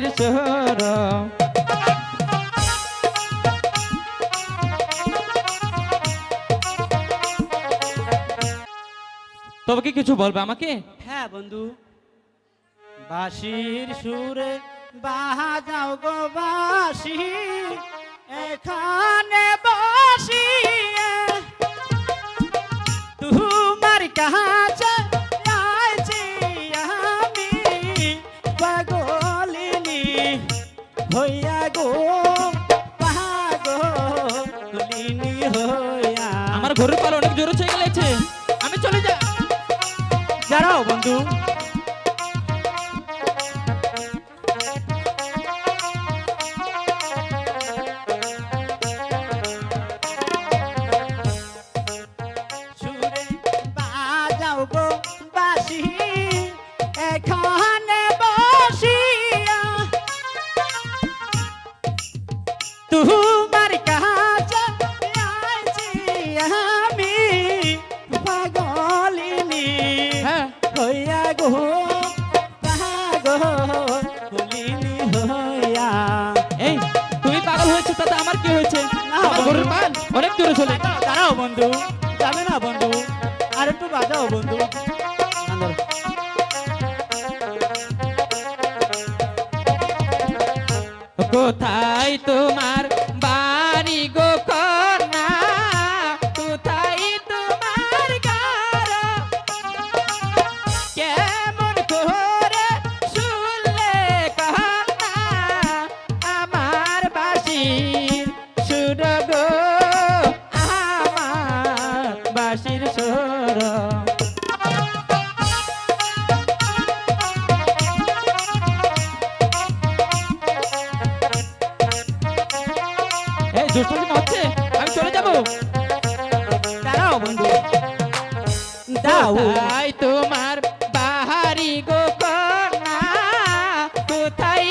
বাসির Sohar তবে কি কিছু বলবে আমাকে? হ্যাঁ বন্ধু। বাঁশির সুরে বাহা যাও গো বাঁশি। এখানে হইয়া গো পাগলিনী হইয়া। আমার ঘরের পাল অনেক জোরে চেয়ে গেলেছে। আমি চলে যা। যারাও বন্ধু। হইয়া এই তুমি পাগল হয়েছে তাতে আমার কি হয়েছে? না, আমার ঘরের পাল অনেক জোরে চলে দাঁড়াও বন্ধু যাবে না বন্ধু আর একটু বাজাও বন্ধু। কোথায় তোমার দুষ্টুমি হচ্ছে আমি চলে যাব। দাঁড়াও বন্ধু। দাও। তোমার বাহারি গো কোথায়